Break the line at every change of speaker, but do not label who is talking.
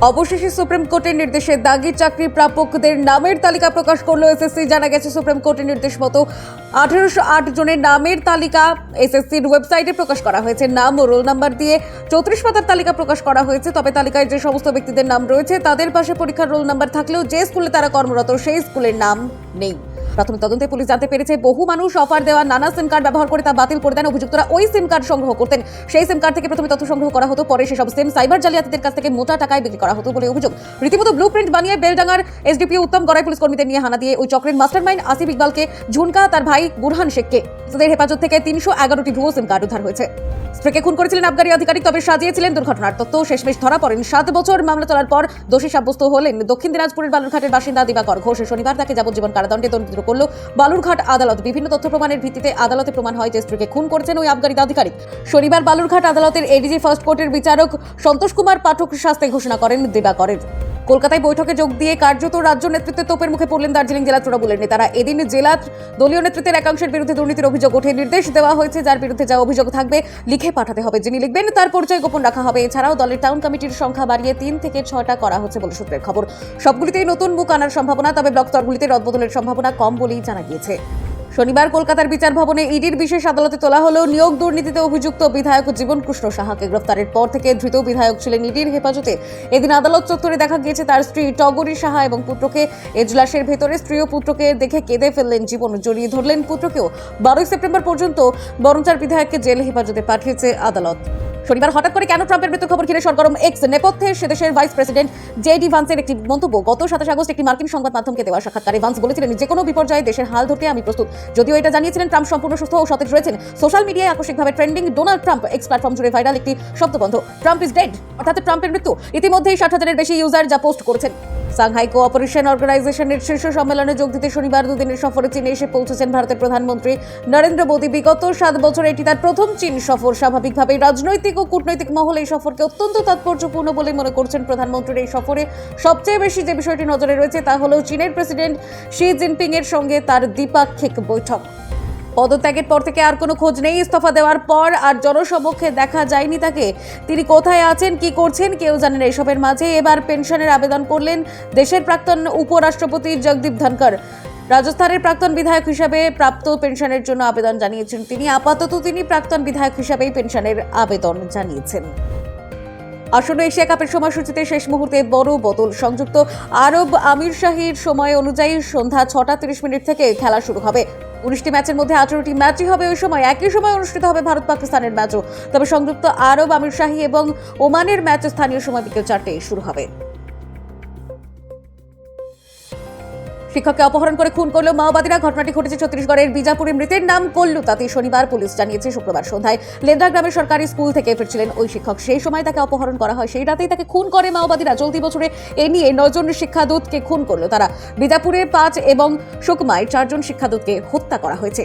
অবশেষে সুপ্রিম কোর্টের নির্দেশে দাগি চাকরি প্রাপকদের নামের তালিকা প্রকাশ করল এসএসসি। জানা গেছে, সুপ্রিম কোর্টের নির্দেশ মতো আঠারোশো আট জনের নামের তালিকা এসএসসির ওয়েবসাইটে প্রকাশ করা হয়েছে। নাম ও রোল নাম্বার দিয়ে চৌত্রিশ পাতার তালিকা প্রকাশ করা হয়েছে। তবে তালিকায় যে সমস্ত ব্যক্তিদের নাম রয়েছে, তাদের পাশে পরীক্ষার রোল নাম্বার থাকলেও যে স্কুলে তারা কর্মরত, সেই স্কুলের নাম নেই। প্রাথমিক তদন্তে পুলিশ জানতে পেরেছে, বহু মানুষ অফার দেওয়া নানা সিম কার্ড ব্যবহার করে তা বাতিল করে দেন। অভিযুক্তরা ওই সিম কার্ড সংগ্রহ করতেন। সেই সিম কার্ড থেকে প্রথমে তথ্য সংগ্রহ করা হতো, পরে সেসব সিম সাইবার জালিয়াতিদের কাছ থেকে মোটা টাকায় বিক্রি করা হতো বলে অভিযোগ। রীতিমতো ব্লু প্রিন্ট বানিয়ে বেলডাঙ্গার এসডিপিও উত্তম গড়াই পুলিশ কর্মীদের নিয়ে হানা দিয়ে ওই চক্রের মাস্টারমাইন্ড আসিফ ইকবালকে ঝুনকা তার ভাই বুরহান শেখকে। তাদের হেফাজত থেকে তিনশো এগারোটি ভুয়ো সিম কার্ড উদ্ধার হয়েছে। স্ত্রীকে খুন করেছিলেন আবগারি আধিকারিক, তবে সাজিয়েছিলেন দুর্ঘটনার তথ্য। শেষমেশ ধরা পড়েন। সাত বছর মামলা চলার পর দোষী সাব্যস্ত হলেন। দক্ষিণ দিনাজপুরের বালুরঘাটের বাসিন্দা দিবাকর ঘোষ। শনিবার তাকে যাবজ্জীবন কারাদণ্ডে দণ্ডিত করল বালুরঘাট আদালত। বিভিন্ন তথ্য প্রমাণের ভিত্তিতে আদালতে প্রমাণ হয় যে স্ত্রীকে খুন করেছেন ওই আবগারিদ আধিকারিক। শনিবার বালুরঘাট আদালতের এডিজি ফার্স্ট কোর্টের বিচারক সন্তোষ কুমার পাঠক শাস্তি ঘোষণা করেন দিবাকরের। কলকাতায় বৈঠকে যোগ দিয়ে কার্যত রাজ্য নেতৃত্বে তোপের মুখে পড়লেন দার্জিলিং জেলা তৃণমূলের নেতারা। এদিন জেলার দলীয় নেতৃত্বের একাংশের বিরুদ্ধে দুর্নীতির অভিযোগ ওঠে। নির্দেশ দেওয়া হয়েছে, যার বিরুদ্ধে যা অভিযোগ থাকবে লিখে পাঠাতে হবে। যিনি লিখবেন, তার পরিচয় গোপন রাখা হবে। এছাড়াও দলের টাউন কমিটির সংখ্যা বাড়িয়ে তিন থেকে ছটা করা হচ্ছে বলে সূত্রের খবর। সবগুলিতেই নতুন বুক আনার সম্ভাবনা, তবে ব্লক স্তরগুলিতে রদবদলের সম্ভাবনা কম বলেই জানা গিয়েছে। শনিবার কলকাতার বিচার ভবনে ইডির বিশেষ আদালতে তোলা হলেও নিয়োগ দুর্নীতিতে অভিযুক্ত বিধায়ক জীবন কৃষ্ণ সাহাকে গ্রেফতারের পর থেকে ধৃত বিধায়ক ছিলেন ইডির হেফাজতে। এদিন আদালত চত্বরে দেখা গিয়েছে তার স্ত্রী টগরী সাহা এবং পুত্রকে এজলাসের ভেতরে, স্ত্রী ও পুত্রকে দেখে কেঁদে ফেললেন জীবন জড়িয়ে ধরলেন পুত্রকেও। বারোই সেপ্টেম্বর পর্যন্ত বরঞ্চার বিধায়ককে জেল হেফাজতে পাঠিয়েছে আদালত। শনিবার হঠাৎ করে কেন ট্রাম্পের মৃত্যুর খবর ঘিরে সরগরম এক্স নেপথ্যে সে দেশের ভাইস প্রেসিডেন্ট জেডি ভান্সের একটি মন্তব্য, গত সাতাশ আগস্ট একটি মার্কিন সংবাদ মাধ্যমকে দেওয়া সাক্ষাৎকারে ভান্স বলেছিলেন, যে কোনো বিপর্যয়ে দেশের হাল ধরতে আমি প্রস্তুত। যদিও এটা জানিয়েছিলেন, ট্রাম্প সম্পূর্ণ সুস্থ ও সতেজ রয়েছেন। সোশ্যাল মিডিয়ায় আকস্মিকভাবে trending Donald Trump X platform জুড়ে ভাইরাল একটি শব্দবন্ধ। ট্রাম্প ইজ ডেড, অর্থাৎ ট্রাম্পের মৃত্যু। ইতিমধ্যেই ষাট হাজারের বেশি ইউজার যা পোস্ট করেছেন। সাংহাই কোঅপারেশন অর্গানাইজেশনের শীর্ষ সম্মেলনে যোগ দিতে শনিবার দুদিনের সফরে চীনে এসে পৌঁছেছেন ভারতের প্রধানমন্ত্রী নরেন্দ্র মোদী। বিগত সাত বছরে এটি তার প্রথম চীন সফর। স্বাভাবিকভাবেই রাজনৈতিক ও কূটনৈতিক মহলে এই সফরকে অত্যন্ত তাৎপর্যপূর্ণ বলে মনে করছেন প্রধানমন্ত্রীর এই সফরে। সবচেয়ে বেশি যে বিষয়টি নজরে রয়েছে তা হল চীনের প্রেসিডেন্ট শি জিনপিং এর সঙ্গে তার দ্বিপাক্ষিক বৈঠক। পদত্যাগের পর থেকে আর কোনো খোঁজ নেই ইস্তফা দেওয়ার পর, আর জনসমক্ষে দেখা যায়নি তাকে। তিনি কোথায় আছেন, কি করছেন, কেউ জানেন এসবের মাঝে। এবার পেনশনের আবেদন করলেন দেশের প্রাক্তন উপরাষ্ট্রপতি জগদীপ ধনকর রাজস্থানের প্রাক্তন বিধায়ক হিসাবে প্রাপ্ত পেনশনের জন্য আবেদন জানিয়েছেন তিনি। আপাতত তিনি প্রাক্তন বিধায়ক হিসাবেই পেনশনের আবেদন জানিয়েছেন। আসন্ন এশিয়া কাপের সময়সূচিতে শেষ মুহূর্তে বড় বদল। সংযুক্ত আরব আমির শাহীর সময় অনুযায়ী সন্ধ্যা ছটা তিরিশ মিনিট থেকে খেলা শুরু হবে। উনিশটি ম্যাচের মধ্যে আঠারোটি ম্যাচই হবে ওই সময়। একই সময় অনুষ্ঠিত হবে ভারত পাকিস্তানের ম্যাচও। তবে সংযুক্ত আরব আমির শাহী এবং ওমানের ম্যাচ স্থানীয় সময় বিকেল চারটে শুরু হবে। শিক্ষককে অপহরণ করে খুন করল মাওবাদীরা। ঘটনাটি ঘটেছে ছত্তিশগড়ের বিজাপুরে মৃতের নাম কল্লু তাতে শনিবার পুলিশ জানিয়েছে, শুক্রবার সন্ধ্যায় লেন্দ্রা গ্রামের সরকারি স্কুল থেকে ফিরছিলেন ওই শিক্ষক। সেই সময় তাকে অপহরণ করা হয়, সেই রাতেই তাকে খুন করে মাওবাদীরা। চলতি বছরে এ নিয়ে নজন শিক্ষাদূতকে খুন করল তারা। বিজাপুরে পাঁচ এবং সুকমায় চারজন শিক্ষাদূতকে হত্যা করা হয়েছে।